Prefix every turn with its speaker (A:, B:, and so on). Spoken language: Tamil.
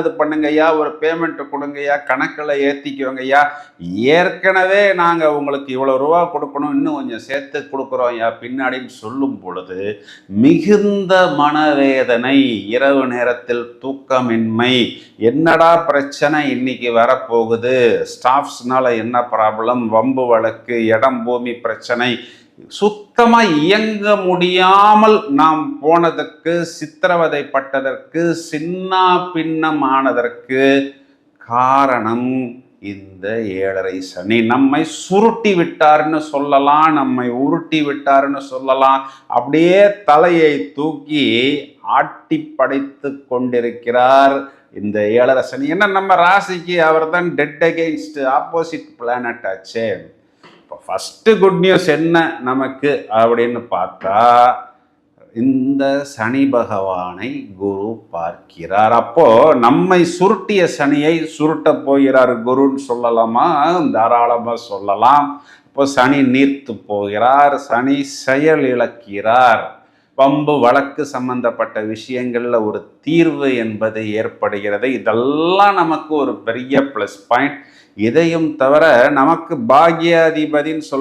A: அது பண்ணுங்கய்யா ஒரு பேமெண்ட் கொடுங்கய்யா கணக்கில் ஏற்றிக்குவோங்கய்யா ஏற்கனவே நாங்கள் உங்களுக்கு இவ்வளோ ரூபா கொடுக்கணும் இன்னும் கொஞ்சம் சேர்த்து கொடுக்குறோம் ஐயா பின்னாடின்னு சொல்லும் பொழுது மிகுந்த மனவேதனை இரவு நேரத்தில் தூக்கமின்மை. என்னடா பிரச்சனை இன்னைக்கு வரப்போகுது? ஸ்டாஃப்ஸ்னால என்ன ப்ராப்ளம் வம்பு வழக்கு இடம் பூமி பிரச்சனை. சுத்தமா இயங்க முடியாமல் நாம் போனதற்கு சித்திரவதைப்பட்டதற்கு சின்ன பின்னமானதற்கு காரணம் இந்த ஏழரை சனி. நம்மை சுருட்டி விட்டார்னு சொல்லலாம் நம்மை உருட்டி விட்டார்னு சொல்லலாம். அப்படியே தலையை தூக்கி ஆட்டி படைத்து கொண்டிருக்கிறார் இந்த ஏழரை சனி. என்ன நம்ம ராசிக்கு அவர் தான் டெட் அகெயின்ஸ்ட் ஆப்போசிட் பிளானட் ஆச்சே. இப்போ ஃபஸ்ட்டு குட் நியூஸ் என்ன நமக்கு அப்படின்னு பார்த்தா இந்த சனி பகவானை குரு பார்க்கிறார். அப்போ நம்மை சுருட்டிய சனியை சுருட்ட போகிறார் குருன்னு சொல்லலாமா? தாராளமாக சொல்லலாம். இப்போ சனி நீர்த்து போகிறார் சனி செயல் இழக்கிறார். வம்பு வழக்கு சம்பந்தப்பட்ட விஷயங்கள்ல ஒரு தீர்வு என்பது ஏற்படுகிறது. இதெல்லாம் நமக்கு ஒரு பெரிய ப்ளஸ் பாயிண்ட் இதையும் தவிர நமக்கு பாக்யாதிபதின்னு சொல்